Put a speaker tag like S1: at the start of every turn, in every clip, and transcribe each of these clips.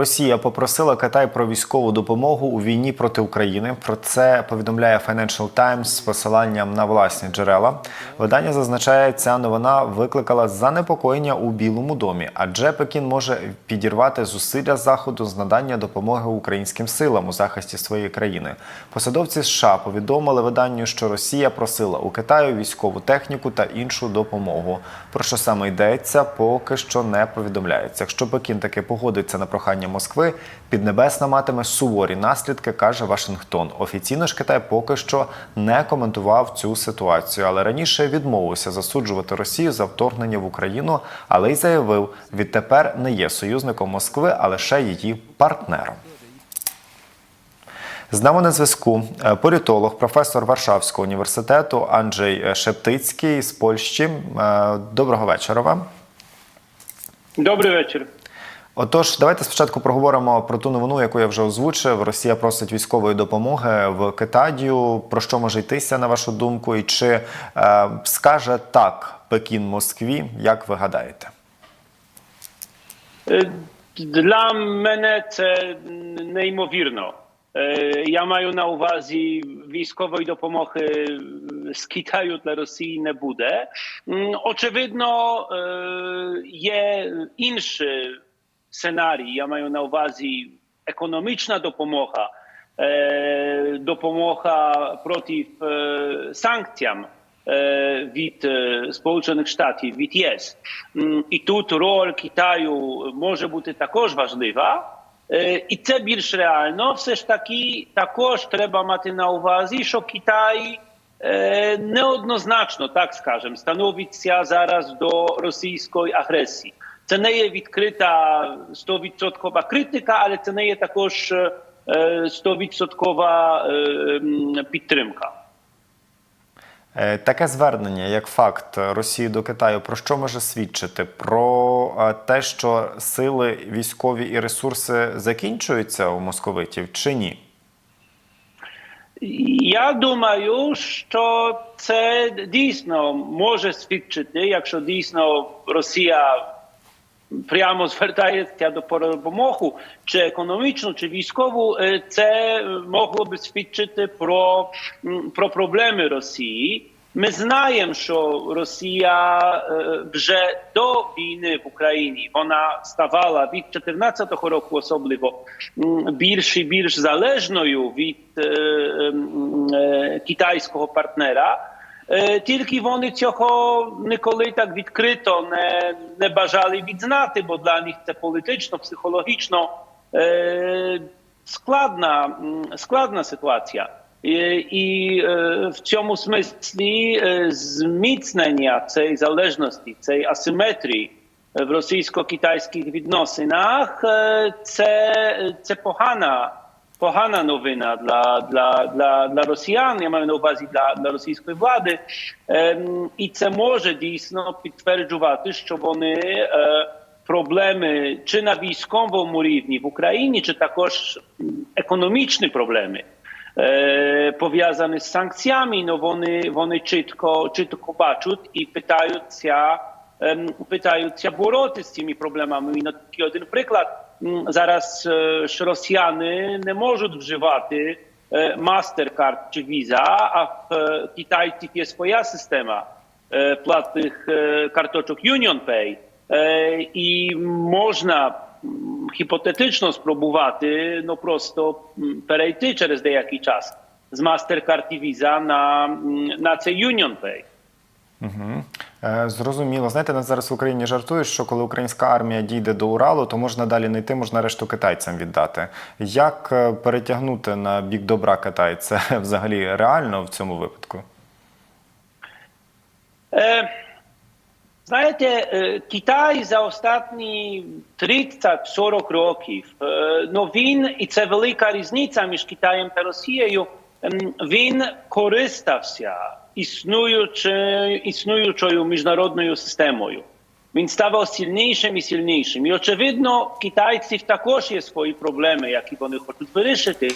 S1: Росія попросила Китай про військову допомогу у війні проти України. Про це повідомляє Financial Times з посиланням на власні джерела. Видання зазначає, ця новина викликала занепокоєння у Білому домі, адже Пекін може підірвати зусилля заходу з надання допомоги українським силам у захисті своєї країни. Посадовці США повідомили виданню, що Росія просила у Китаю військову техніку та іншу допомогу. Про що саме йдеться, поки що не повідомляється. Якщо Пекін таки погодиться на прохання Москви, Піднебесна матиме суворі наслідки, каже Вашингтон. Офіційно ж Китай поки що не коментував цю ситуацію, але раніше відмовився засуджувати Росію за вторгнення в Україну, але й заявив, відтепер не є союзником Москви, а лише її партнером. З нами на зв'язку е, політолог, професор Варшавського університету Анджей Шептицький з Польщі. Е, Доброго вечора вам.
S2: Добрий вечір.
S1: Отож, давайте спочатку проговоримо про ту новину, яку я вже озвучив. Росія просить військової допомоги в Китаю. Про що може йтися на вашу думку, і чи е, скаже так Пекін Москві, як ви гадаєте?
S2: Е, Для мене це неймовірно. Е, Я маю на увазі військової допомоги з Китаю для Росії не буде. Очевидно, е, є інший сценарій. Я маю на увазі економічна допомога, е, допомога проти е, санкціям. е, від Сполучених Штатів, від ЄС. І тут роль Китаю може бути також важлива. І це більш реально. Все ж таки також треба мати на увазі, що Китай неоднозначно, так скажемо, становиться зараз до російської агресії. Це не є відкрита 100% критика, але це не є також е, 100% е, підтримка.
S1: Е, Таке звернення, як факт Росії до Китаю, про що може свідчити? Про е, те, що сили військові і ресурси закінчуються у московитів, чи ні?
S2: Я думаю, що це дійсно може свідчити, якщо дійсно Росія прямо звертається до допомоги, чи економічну, чи військову, е, це могло би свідчити про, про проблеми Росії. Ми знаємо, що Росія е, вже до війни в Україні вона ставала від 2014 року особливо більш і більш залежною від е, китайського партнера. Е, Тільки вони цього ніколи так відкрито не, не бажали відзнати, бо для них це політично, психологічно е, складна, складна ситуація. І е, в цьому смислі е, зміцнення цієї залежності, цієї асиметрії в російсько-китайських відносинах е, це, це погана погана новина для, для, для, росіян, я маю на увазі для, для російської влади. Ем, і це може дійсно підтверджувати, що вони проблеми чи на військовому рівні в Україні, чи також економічні проблеми. Пов'язані з санкціями, ну вони, вони чітко, чітко бачать і питаються, питаються боротися з цими проблемами. І на такий один приклад зараз е, ж росіяни не можуть вживати е, MasterCard чи Visa, а в е, китайців є своя система е, платних е, карточок UnionPay. Е, І можна м, гіпотетично спробувати ну просто м, перейти через деякий час з MasterCard і Visa на, м, на цей UnionPay.
S1: Угу. Е, зрозуміло. Знаєте, нас зараз в Україні жартують, що коли українська армія дійде до Уралу, то можна далі не йти, можна решту китайцям віддати. Як е, перетягнути на бік добра Китай? Це взагалі реально в цьому випадку?
S2: Е, Знаєте, е, Китай за останні 30-40 років, е, ну він, і це велика різниця між Китаєм та Росією, ем, він користався існуючою, існуючою міжнародною системою. Він ставав сильнішим і сильнішим. І очевидно, в китайців також є свої проблеми, які вони хочуть вирішити.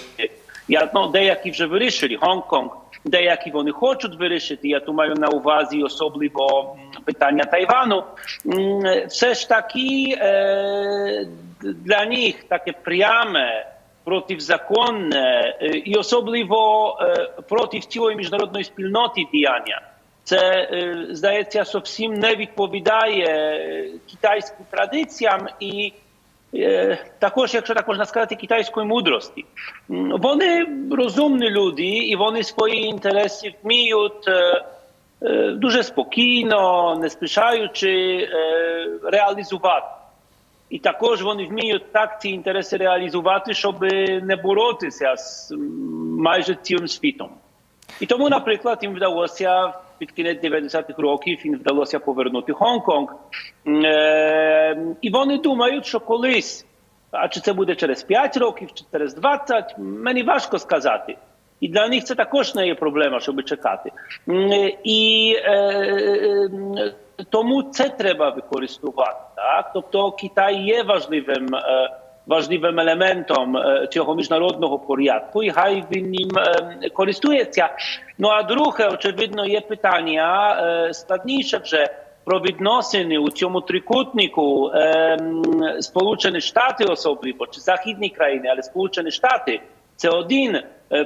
S2: Я, ну, деякі вже вирішили, Гонконг, деякі вони хочуть вирішити. Я тут маю на увазі особливо м, питання Тайвану. М, Все ж таки е, для них таке пряме, противзаконне е, і особливо е, проти цілої міжнародної спільноти діяння. Це, е, здається, зовсім не відповідає китайським традиціям і також, якщо так можна сказати, китайської мудрості. Вони розумні люди, і вони свої інтереси вміють дуже спокійно, не спішаючи реалізувати. І також вони вміють так ці інтереси реалізувати, щоб не боротися з майже цілим світом. І тому, наприклад, їм вдалося під кінець 90-х років їм вдалося повернути Гонконг. Е, і вони думають, що колись, а чи це буде через 5 років, чи через 20, мені важко сказати. І для них це також не є проблема, щоб чекати. М, І е, е, тому це треба використовувати. Так? Тобто Китай є важливим. е, важливим елементом е, цього міжнародного порядку, і хай він ним е, користується. Ну а друге, очевидно, є питання складніше вже про відносини у цьому трикутнику Сполучені Штати особливо чи західні країни, але Сполучені Штати це один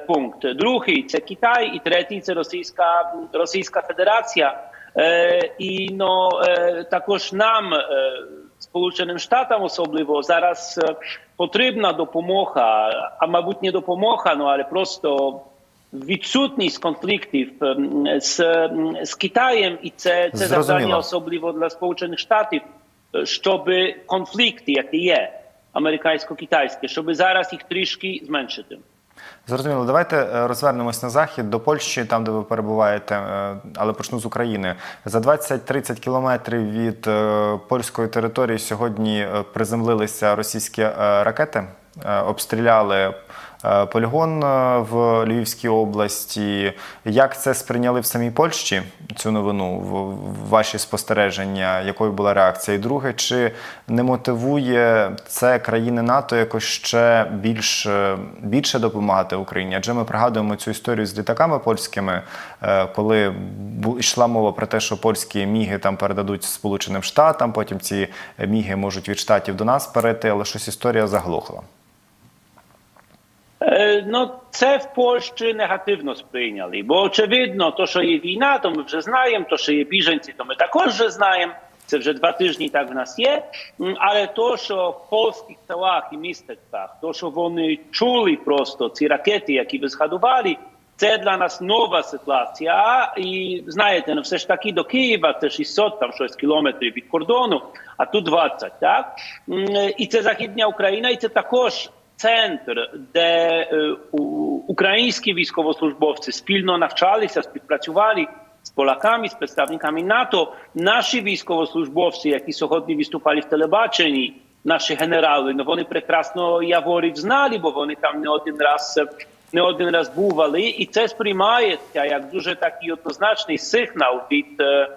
S2: пункт. Другий це Китай, і третій це Російська Російська Федерація. І е, також нам. Сполученим Штатам особливо зараз потрібна допомога, а мабуть не допомога, ну але просто відсутність конфліктів з, з Китаєм, і це, це
S1: Зрозуміло.
S2: завдання особливо для Сполучених Штатів, щоб конфлікти, які є американсько-китайські, щоб зараз їх трішки зменшити.
S1: Зрозуміло, давайте е, розвернемось на захід до Польщі, там де ви перебуваєте, е, але почну з України. За 20-30 кілометрів від е, польської території сьогодні приземлилися російські ракети, обстріляли полігон е, в Львівській області. Як це сприйняли в самій Польщі цю новину? В ваші спостереження, якою була реакція? І друге, чи не мотивує це країни НАТО якось ще більш е, більше допомагати Україні? Адже ми пригадуємо цю історію з літаками польськими, е, коли йшла мова про те, що польські міги там передадуть Сполученим Штатам, потім ці міги можуть від штатів до нас перейти, але щось історія заглохла.
S2: Е, Ну, це в Польщі негативно сприйняли, бо очевидно, то, що є війна, то ми вже знаємо, то, що є біженці, то ми також вже знаємо. Це вже два тижні так в нас є. М, Але то, що в польських селах і містечках, то, що вони чули просто ці ракети, які ви згадували, це для нас нова ситуація. І знаєте, ну все ж таки до Києва це 600 там щось кілометрів від кордону, а тут 20, так? М, І це Західня Україна, і це також центр, де українські військовослужбовці спільно навчалися, співпрацювали з полаками, з представниками НАТО. Наші військовослужбовці, які сьогодні виступали в телебаченні, наші генерали, ну вони прекрасно Яворів знали, бо вони там не один раз. Не один раз бували, і це сприймається як дуже такий однозначний сигнал від, е,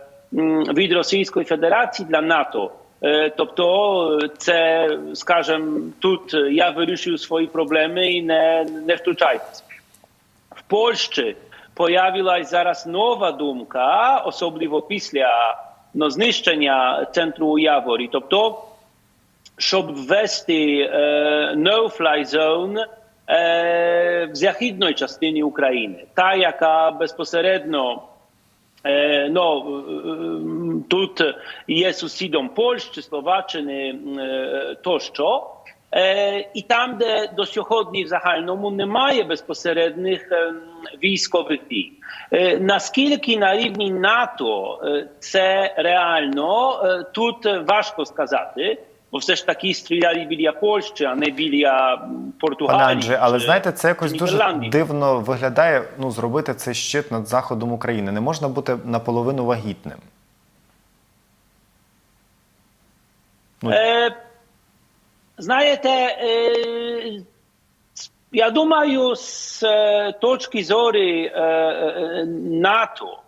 S2: від Російської Федерації для НАТО. Е, Тобто, е, це, скажімо, тут е, я вирішую свої проблеми і не, не втручайтесь. В Польщі появилась зараз нова думка, особливо після ну, знищення центру у Яворі. Тобто, щоб ввести е, no-fly zone е, в західній частині України, та, яка безпосередньо Ну, е, тут є сусідом Польщі, Словаччини тощо. І там, де до сьогодні в загальному немає безпосередніх військових дій. Наскільки на рівні НАТО це реально, тут важко сказати, бо все ж таки стріляли біля Польщі, а не біля Португалії.
S1: Пане Адже, але знаєте, це якось дуже дивно виглядає. Ну, зробити цей щит над заходом України. Не можна бути наполовину вагітним. Ну,
S2: Е, знаєте, е, я думаю, з е, точки зору е, е, НАТО,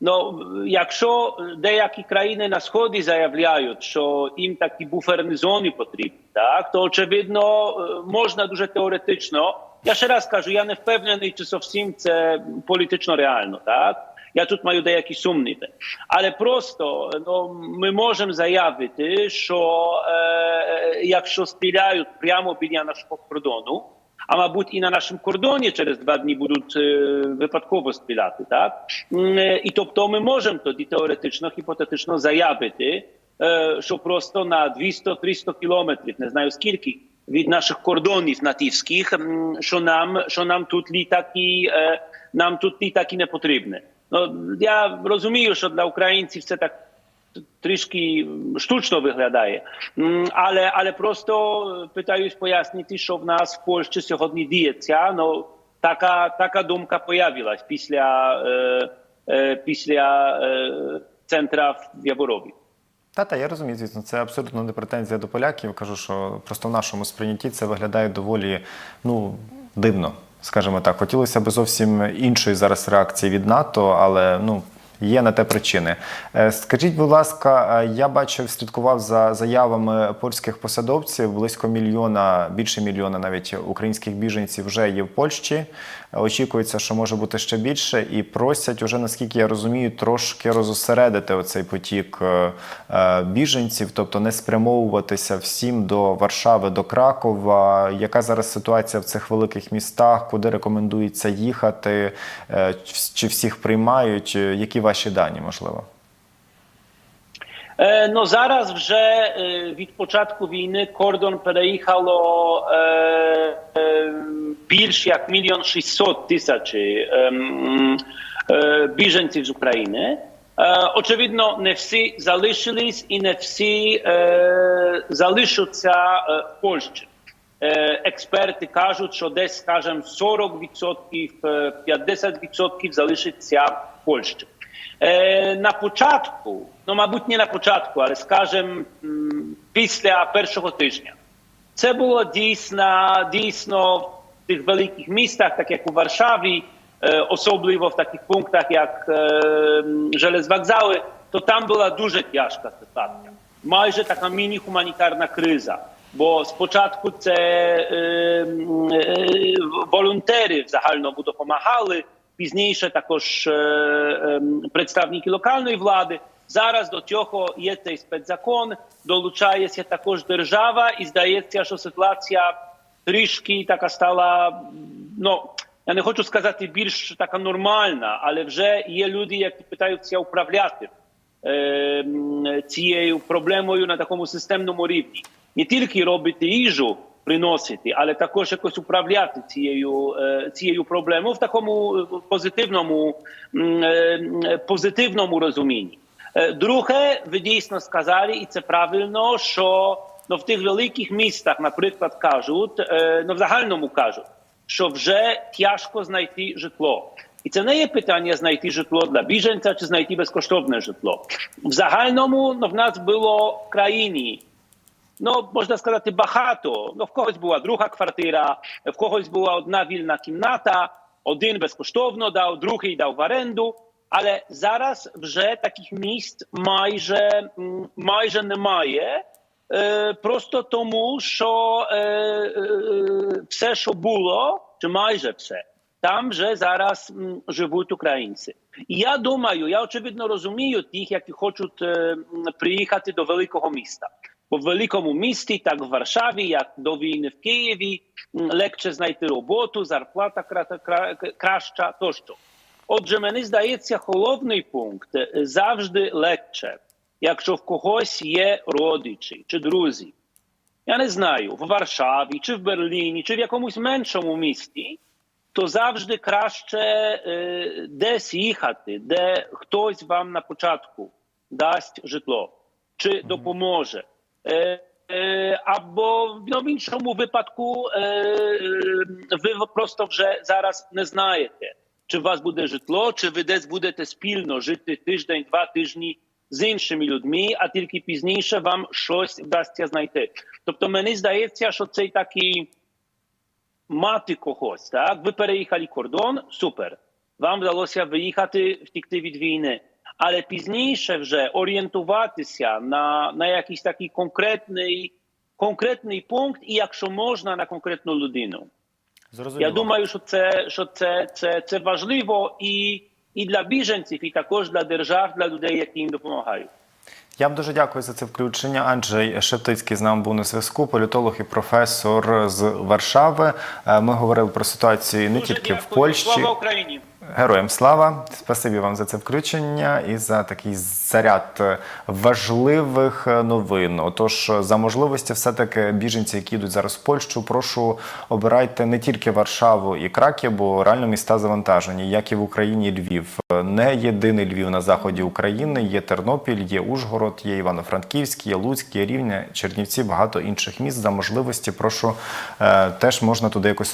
S2: ну, якщо деякі країни на Сході заявляють, що їм такі буферні зони потрібні, так, то очевидно е, можна дуже теоретично. Я ще раз кажу, я не впевнений, чи зовсім це політично реально, так? Я тут маю деякі сумніви. Але просто ну, ми можемо заявити, що е, якщо стріляють прямо біля нашого кордону, мабуть і на нашому кордоні через два дні будуть е, випадково стріляти, так? М, е, І тобто ми можемо тоді теоретично, гіпотетично заявити, е, що просто на 200-300 кілометрів, не знаю скільки, від наших кордонів натівських, м, що нам, що нам тут літаки, е, нам тут літаки не потрібні. Ну, я розумію, що для українців це так трішки штучно виглядає. Але, але просто питаюсь пояснити, що в нас в Польщі сьогодні діється. Ну, така, така думка появилась після, е, е, після е, центра в Яворові.
S1: Та, та, я розумію, звісно, це абсолютно не претензія до поляків. Кажу, що просто в нашому сприйнятті це виглядає доволі ну, дивно, скажімо так. Хотілося б зовсім іншої зараз реакції від НАТО, але ну. Є на те причини. Е, Скажіть, будь ласка, е, я бачив, слідкував за заявами польських посадовців. Близько мільйона, більше мільйона навіть українських біженців вже є в Польщі. Очікується, що може бути ще більше, і просять уже, наскільки я розумію, трошки розосередити оцей потік е, е, біженців, тобто не спрямовуватися всім до Варшави, до Кракова. Яка зараз ситуація в цих великих містах? Куди рекомендується їхати? Е, Чи всіх приймають? Які ваші дані можливо?
S2: Е, Ну зараз вже від початку війни кордон переїхало більш як мільйон шістсот тисяч біженців з України. Очевидно, не всі залишились і не всі залишаться в Польщі. Експерти кажуть, що десь, скажімо, 40%, е, 50% залишиться в Польщі. Е, На початку, ну, мабуть, не на початку, але скажімо, м, після першого тижня. Це було дійсно, дійсно в тих великих містах, так як у Варшаві, е, особливо в таких пунктах, як е, м, железнowокзали, то там була дуже тяжка ситуація. Майже така міні-гуманітарна криза. Бо спочатку це е, м, е, волонтери в загальному допомагали, пізніше також е, е, представники локальної влади. Зараз до цього є цей спецзакон, долучається також держава, і здається, що ситуація трішки така стала. Ну я не хочу сказати більш така нормальна, але вже є люди, які питаються управляти е, цією проблемою на такому системному рівні. Не тільки робити їжу, приносити, але також якось управляти цією, е, цією проблемою в такому е, позитивному, е, позитивному розумінні. Друге, ви дійсно сказали, і це правильно, що ну, в тих великих містах, наприклад, кажуть, ну в загальному кажуть, що вже тяжко знайти житло. І це не є питання знайти житло для біженця чи знайти безкоштовне житло. В загальному ну, в нас було в країні ну можна сказати, багато. Ну, в когось була друга квартира, в когось була одна вільна кімната, один безкоштовно дав, другий дав в оренду. Але зараз вже таких місць майже, майже немає. Просто тому, що все, що було, чи майже все, там вже зараз живуть українці. І я думаю, я очевидно розумію тих, які хочуть приїхати до великого міста. В великому місті, так в Варшаві, як до війни в Києві, легше знайти роботу, зарплата кра- кра- краща тощо. Отже, мені здається, головний пункт завжди легше, якщо в когось є родичі чи друзі. Я не знаю, в Варшаві, чи в Берліні, чи в якомусь меншому місті, то завжди краще е, десь їхати, де хтось вам на початку дасть житло чи допоможе. Або ну, в іншому випадку ви просто вже зараз не знаєте, чи у вас буде житло, чи ви десь будете спільно жити тиждень, два тижні з іншими людьми, а тільки пізніше вам щось вдасться знайти. Тобто мені здається, що цей такий мати когось, так? Ви переїхали кордон, супер. Вам вдалося виїхати, втікти від війни. Але пізніше вже орієнтуватися на, на якийсь такий конкретний, конкретний пункт, і якщо можна, на конкретну людину.
S1: Зрозуміло.
S2: Я думаю, що це, що це, це, це важливо, і і для біженців, і також для держав, для людей, які їм допомагають.
S1: Я вам дуже дякую за це включення. Анджей Шептицький з нами був на зв'язку, політолог і професор з Варшави. Ми говорили про ситуацію не
S2: Дуже
S1: тільки в. Польщі.
S2: Слава Україні!
S1: Героям слава! Спасибі вам за це включення і за такий заряд важливих е, новин. Отож, за можливості, все-таки біженці, які йдуть зараз в Польщу, прошу обирайте не тільки Варшаву і Краків, бо реально міста завантажені, як і в Україні, і Львів. Не єдиний Львів на заході України. Є Тернопіль, є Ужгород, є Івано-Франківськ, є Луцьк, є Рівне, Чернівці, багато інших міст. За можливості, прошу е, теж можна туди якось